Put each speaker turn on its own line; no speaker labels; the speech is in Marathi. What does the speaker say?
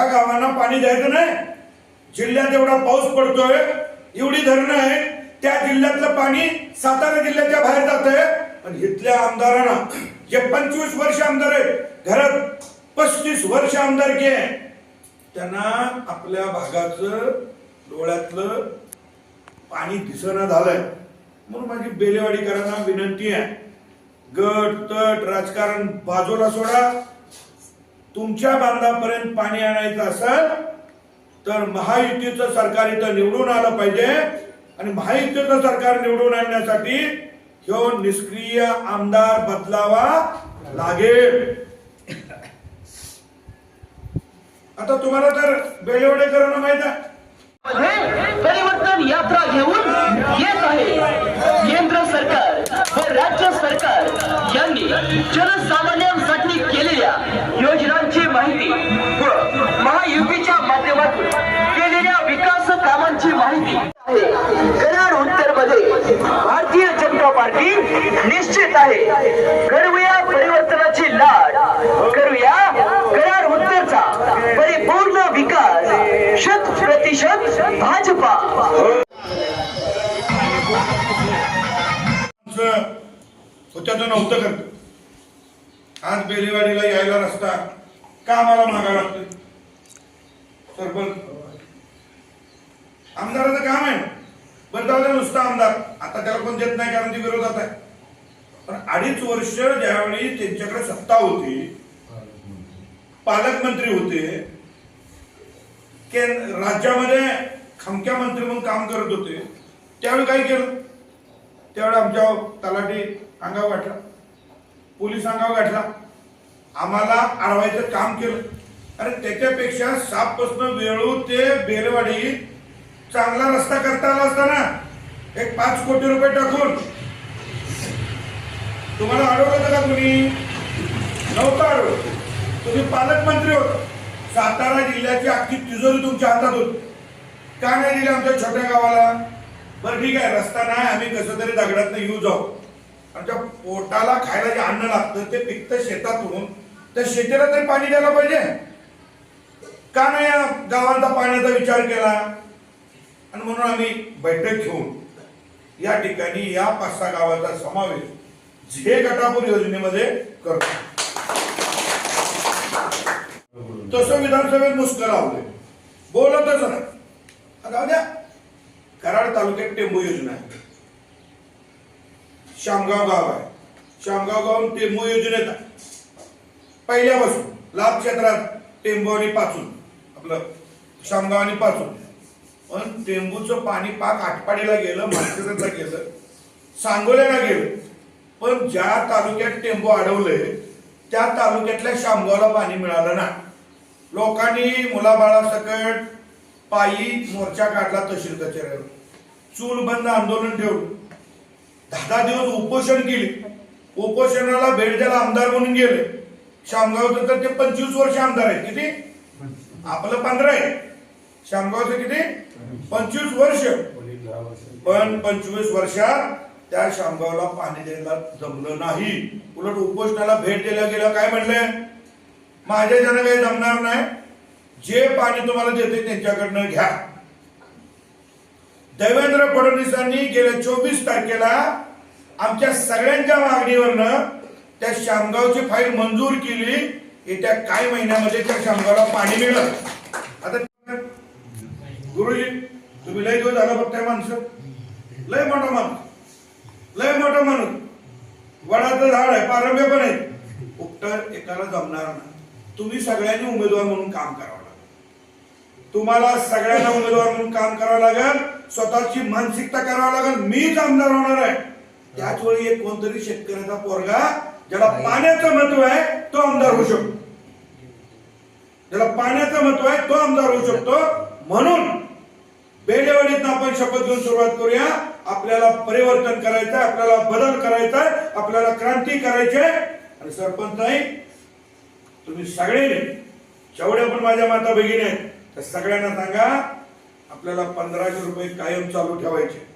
त्या गावांना पाणी द्यायचं नाही. जिल्ह्यात एवढा पाऊस पडतोय एवढी धरणं आहेत त्या जिल्ह्यातलं पाणी सातारा जिल्ह्याच्या बाहेर जातंय. पण इथल्या आमदारांना जे पंचवीस वर्ष आमदार आहेत घरात पस्तीस वर्ष आमदारकी आहे त्यांना आपल्या भागाचं डोळ्यातलं पाणी दिसणं झालंय. म्हणून माझी बेलेवाडीकरांना विनंती आहे गट तट राजकारण बाजूला सोडा. तुमच्या बांधापर्यंत पाणी आणायचं असेल तर महायुतीचं सरकार इथं निवडून आलं पाहिजे. आणि महायुतीचं सरकार निवडून आणण्यासाठी ह्यो निष्क्रिय आमदार बदलावा लागेल. आता तुम्हाला तर बेलेवडेकरांना माहीत आहे.
परिवर्तन यात्रा घेऊन येत आहे. केंद्र सरकार व राज्य सरकार यांनी जनसामान्यांसाठी अशी माहिती आहे कराड उत्तरमध्ये भारतीय जनता पार्टी निश्चित आहे. करूया परिवर्तनाची लाट. करूया कराड उत्तरचा परिपूर्ण विकास. शत प्रतिशत भाजपा.
आमचं नव्हतं करत आज बेलेवाडीला यायला रस्ता का आम्हाला मागा लागतोय. सरपंच. आमदाराचं काम आहे. बरं जाऊ दे नुसता आमदार. आता त्याला पण देत नाही कारण ती विरोधात आहे. पण अडीच वर्ष ज्यावेळी त्यांच्याकडे सत्ता होती पालकमंत्री होते राज्यामध्ये खमक्या मंत्री म्हणून काम करत होते त्यावेळी काय केलं? त्यावेळी आमच्या तलाठी अंगावर गाठला. पोलीस अंगावर गाठला. आम्हाला अडवायचं काम केलं. अरे त्याच्यापेक्षा सापपासून वेळू ते बेलवाडी चांगला रस्ता करता आला असता ना एक पाच कोटी रुपये टाकून. तुम्हाला अडवलं होतं का कुणी? नव्हतं अडवलं. तुम्ही पालकमंत्री होत. सातारा जिल्ह्याची अख्खी तिजोरी तुमच्या हातात होती. का नाही दिली आमच्या छोट्या गावाला? बरं ठीक आहे रस्ता नाही आम्ही कसं तरी दगडात येऊ जाऊ. आमच्या पोटाला खायला जे अन्न लागतं ते पिकतं शेतातून. त्या शेतीला तरी पाणी द्यायला पाहिजे. का नाही या गावांचा पाण्याचा विचार केला? आणि म्हणून आम्ही बैठक घेऊन या ठिकाणी या पाच सहा गावाचा समावेश झे गटापूर योजनेमध्ये करतो. तसं विधानसभेत मुस्क लावले बोलतच ना आता द्या. कराड तालुक्यात टेंबू योजना आहे. शामगाव गाव आहे. शामगाव गाव टेंबू योजनेत पहिल्यापासून लाभ क्षेत्रात टेंबू आणि पाचून आपलं शामगाव आणि पाचून. पण टेंबूचं पाणी पाक आटपाडीला गेलं मार्केटला गेलं सांगोल्याला गेलं. पण ज्या तालुक्यात टेंबू अडवले त्या तालुक्यातल्या शामगावला पाणी मिळालं ना. लोकांनी मुलाबाळासकट पायी मोर्चा काढला तहसील कचेऱ्यावर चूल बंद आंदोलन ठेवलं दहा दिवस उपोषण केले. उपोषणाला भेट द्यायला आमदार म्हणून गेले. शामगाव तर ते पंचवीस वर्ष आमदार आहेत. किती? आपलं पंधरा आहे. शामगावचं किती? पंचवीस वर्ष. पण पंचवीस वर्षात त्या शामगावला पाणी द्यायला जमलं नाही. उलट उपोषणाला भेट द्यायला गेलं काय म्हटलंय माझ्या जण काही जमणार नाही जे पाणी तुम्हाला देते त्यांच्याकडनं घ्या. देवेंद्र फडणवीसांनी गेल्या चोवीस तारखेला आमच्या सगळ्यांच्या मागणीवरनं त्या शामगावची फाईल मंजूर केली. येत्या काही महिन्यामध्ये त्या शामगावला पाणी मिळत आता गुरुजी तुम्ही लय दिवस झाला बघताय माणसं. लय मोठा माणूस. लय मोठा माणूस. वडाचं झाड आहे पारंब्या पण आहेत. उकट एकाला जमणार नाही. तुम्ही सगळ्यांनी उमेदवार म्हणून काम करावं लागेल. तुम्हाला सगळ्यांना उमेदवार म्हणून काम करावं लागेल. स्वतःची मानसिकता करावं लागेल. मीच आमदार होणार आहे. त्याच वेळी एक कोणतरी शेतकऱ्याचा पोरगा ज्याला पाण्याचं महत्त्व आहे तो आमदार होऊ शकतो. ज्याला पाण्याचं महत्त्व आहे तो आमदार होऊ शकतो. म्हणून आपण शपथ घेऊन सुरुवात करूया. आपल्याला परिवर्तन करायचं आपल्याला बदल करायचा आपल्याला क्रांती करायची आणि सरपंच नाही तुम्ही सगळे जेवढे पण माझ्या माता भगिनी आहेत त्या सगळ्यांना सांगा आपल्याला पंधराशे रुपये कायम चालू ठेवायचे.